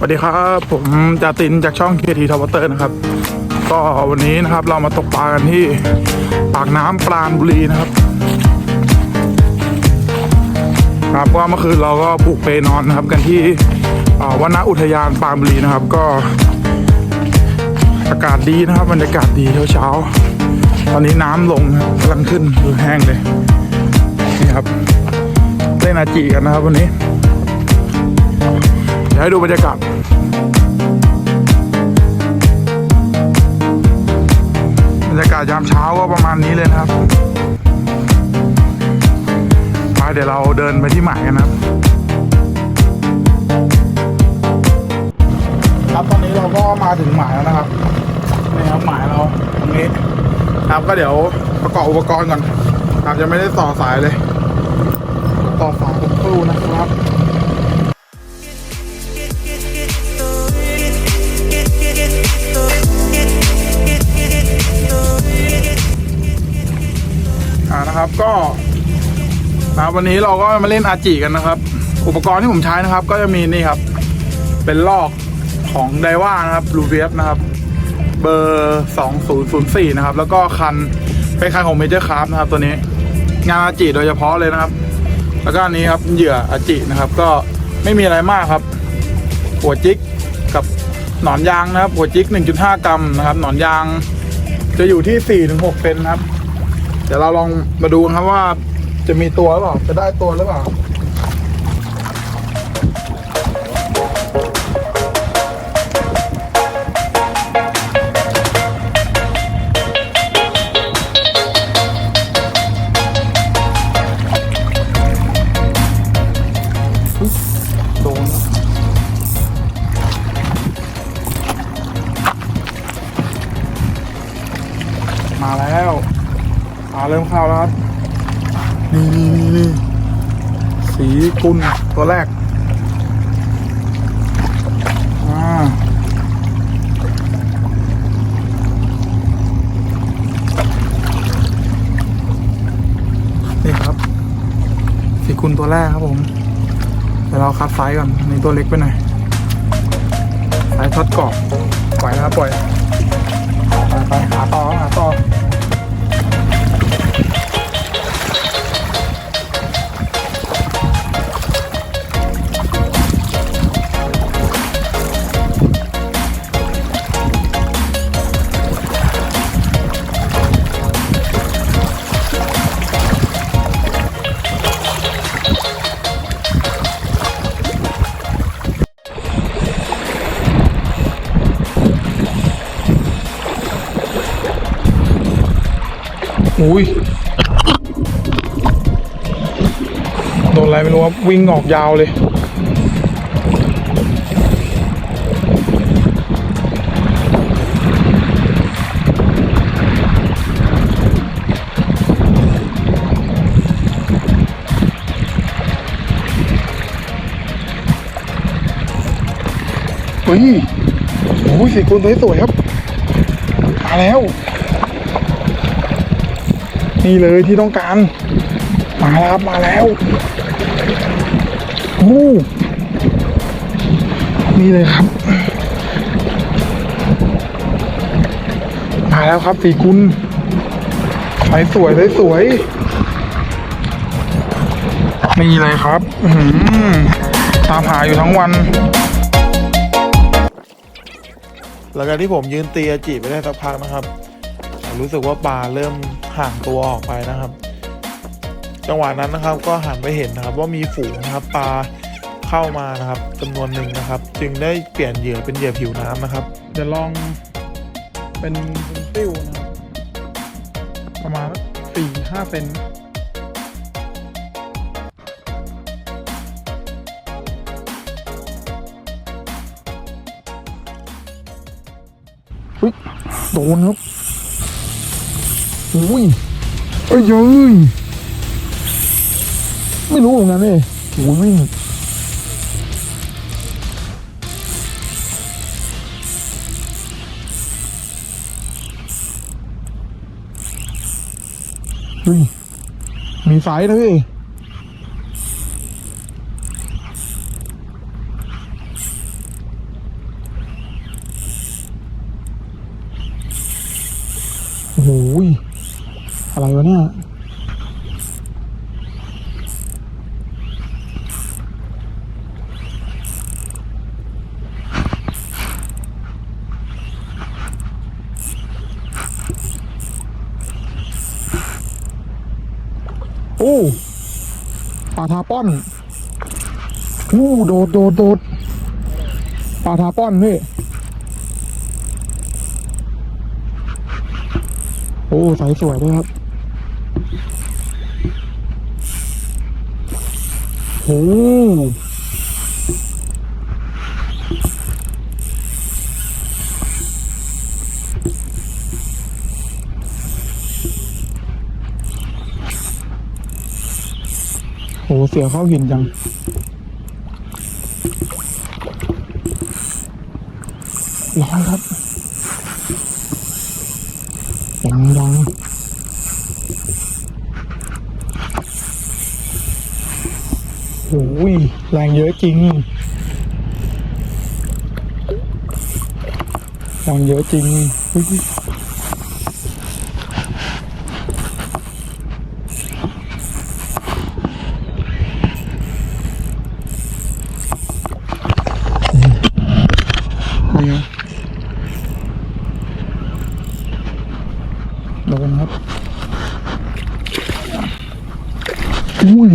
สวัสดีครับ ผมจาตินจากช่อง KT t o w a t e r นะครับ ก็วันนี้นะครับเรามาตกปลากันที่ปากน้ำปราณบุรีนะครับ ครับว่าเมื่อคืนเราก็ปลูกเปนอนนะครับ กันที่อ่าวนอุทยานปราณบุรีนะครับ ก็ อากาศดีนะครับบรรยากาศดีเช้าๆตอนนี้น้ำลงกำลังขึ้นคือแห้งเลยนี่ครับเล่นอาจีกันนะครับวันนี้ ยวให้ดูบรรยากาศบรรยากาศยามเช้าก็ประมาณนี้เลยนะครับไปเดี๋ยวเราเดินไปที่หมายกันนะครับ ครับตอนนี้เราก็มาถึงหมายแล้วนะครับนี่ครับหมายเราตรงนี้ครับก็เดี๋ยวประกอบอุปกรณ์ก่อนครับยังไม่ได้ต่อสายเลย ต่อสายกับครูนะครับ นะครับก็นะวันนี้เราก็มาเล่นอาจีกันนะครับ อุปกรณ์ที่ผมใช้นะครับ ก็จะมีนี่ครับ เป็นลอกของไดว่านะครับลูเวียสนะครับ เบอร์ 2004 นะครับ แล้วก็คันเป็นคันของเมเจอร์คราฟนะครับ ตัวนี้ งานอาจิโดยเฉพาะเลยนะครับ แล้วก็อันนี้ครับเหยื่ออาจินะครับ ก็ไม่มีอะไรมากครับ หัวจิกกับหนอนยางนะครับ หัวจิก 1.5 กรัมนะครับ หนอนยางจะอยู่ที่ 4-6เซนนะครับ เดี๋ยวเราลองมาดูกันครับว่าจะมีตัวหรือเปล่า จะได้ตัวหรือเปล่า เริ่มเข้าแล้วครับ นี่นี่นี่นี่สีกุลตัวแรก อ่า นี่ครับ สีกุลตัวแรกครับผม เดี๋ยวเราคัดไซส์ก่อนนี่ตัวเล็กไปหน่อยไซส์ช็อตกรอบปล่อยนะครับปล่อย ไปไปหาต่อหาต่อ อุ้ยโดนอะไรไม่รู้ครับวิ่งออกยาวเลยเฮ้ยโอ้ยสีกุลสวยๆครับ มาแล้ว นี่เลยที่ต้องการ มาแล้วครับมาแล้วโอ้นี่เลยครับ มาแล้วครับสีกุลสวยสวยสวยสวย นี่เลยครับหือตามหาอยู่ทั้งวัน หลังจากที่ผมยืนตีอาจิไปได้สักพักนะครับ รู้สึกว่าปลาเริ่มห่างตัวออกไปนะครับ จังหวะนั้นนะครับก็หันไปเห็นนะครับว่ามีฝูงนะครับปลาเข้ามานะครับจำนวนหนึ่งนะครับ จึงได้เปลี่ยนเหยื่อเป็นเหยื่อผิวน้ำนะครับเดี๋ยวลองเป็นเป็นติ้วนะครับประมาณสี่ห้าเซนโดนครับ อุ้ยเอ้ยเย้ยไม่รู้เหมือนกันเลยอ้ยวิ่งอุ้ยมีสายนะพี่โอ้ย โอ้ปลาทาป้อนโอ้โดดโดดโดดปลาทาป้อนพี่โอ้สายสวยด้วยครับโอ้ เสียเข้าหินจังร้อนครับยังยังโอ้ยแรงเยอะจริงแรงเยอะจริงอุ๊ยนี่ไง โดนครับ อุ้ย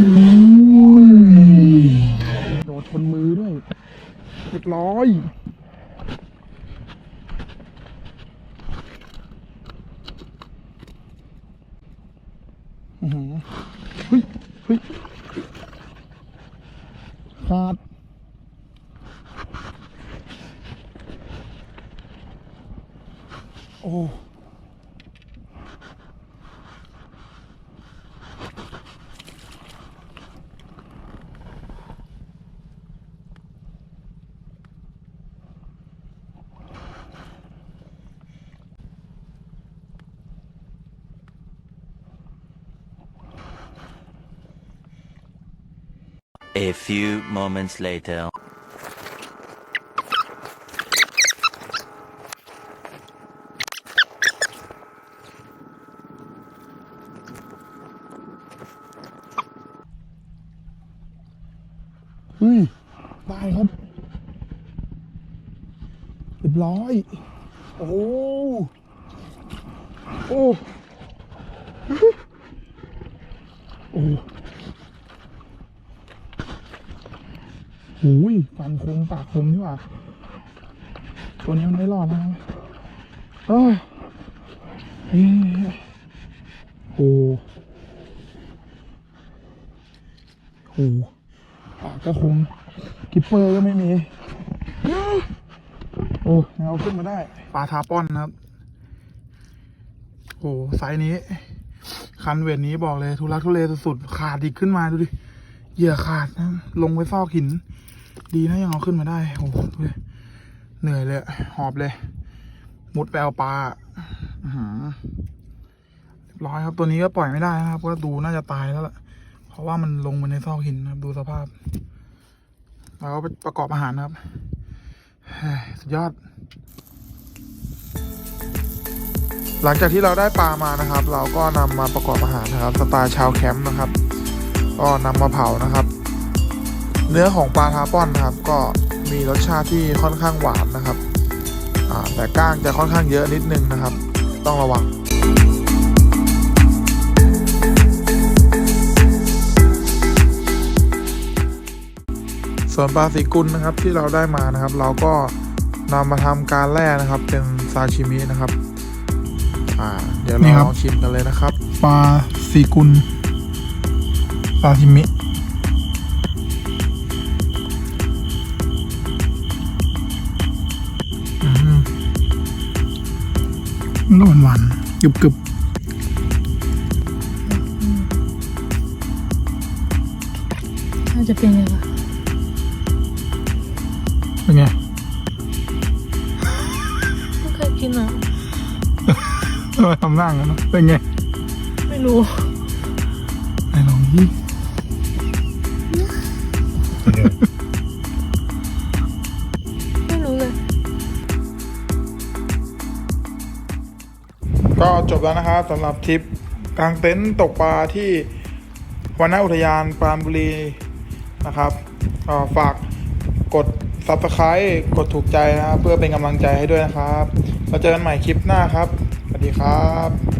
อุ้ยโดดชนมือด้วยเรียบร้อยอื้อหือเฮ้ย เฮ้ย ขาด โอ้ A few moments later. เฮ้ยได้ครับเรียบร้อย โอ้โหโอ้โอ้ หยฟันคมปากคมนี่ว่า ตัวนี้มันไม่รอดนะครับเอ้ยโอ้โหปากก็คงกิปเปอร์ก็ไม่มี โอ้ยเอาขึ้นมาได้ ปลาทาป้อนนะครับ โอ้ไซส์นี้ คันเวทนี้บอกเลย ทุลักทุเลสุดๆขาดอีกขึ้นมาดูดิ เหยื่อขาดนะ ลงไปซอกหิน ดีนะยังเอาขึ้นมาได้ โอ้โหเหนื่อยเลย หอบเลย มุดไปเอาปลาเรียบร้อยครับตัวนี้ก็ปล่อยไม่ได้นะครับ ก็ดูน่าจะตายแล้วล่ะ เพราะว่ามันลงไปในซอกหินนะครับ ดูสภาพ แล้วก็ไปประกอบอาหารนะครับสุดยอด หลังจากที่เราได้ปลามานะครับ เราก็นำมาประกอบอาหารนะครับ สไตล์ชาวแคมป์นะครับ ก็นำมาเผานะครับ เนื้อของปลาทาป้อนนะครับ ก็มีรสชาติที่ค่อนข้างหวานนะครับอ่าแต่ก้างจะค่อนข้างเยอะนิดนึงนะครับ ต้องระวังส่วนปลาสีกุลนะครับที่เราได้มานะครับ เราก็นำมาทำการแล่นะครับ เป็นซาชิมินะครับอ่าเดี๋ยวนี่เราครับลองชิมกันเลยนะครับ ปลาซีกุลปลาทิมิ กรึบกรึบน่าจะเป็นไงวะๆเป็นไงไม่เคยกินอะทำไมทำหน้างั้นนะเป็นไงไม่รู้ไหนลองดิ ก็จบแล้วนะครับสำหรับทริปกลางเต็นท์ตกปลาที่วันนาอุทยานปราณบุรีนะครับฝากกด subscribe กดถูกใจนะครับ เพื่อเป็นกำลังใจให้ด้วยนะครับเราเจอกันใหม่คลิปหน้าครับ สวัสดีครับ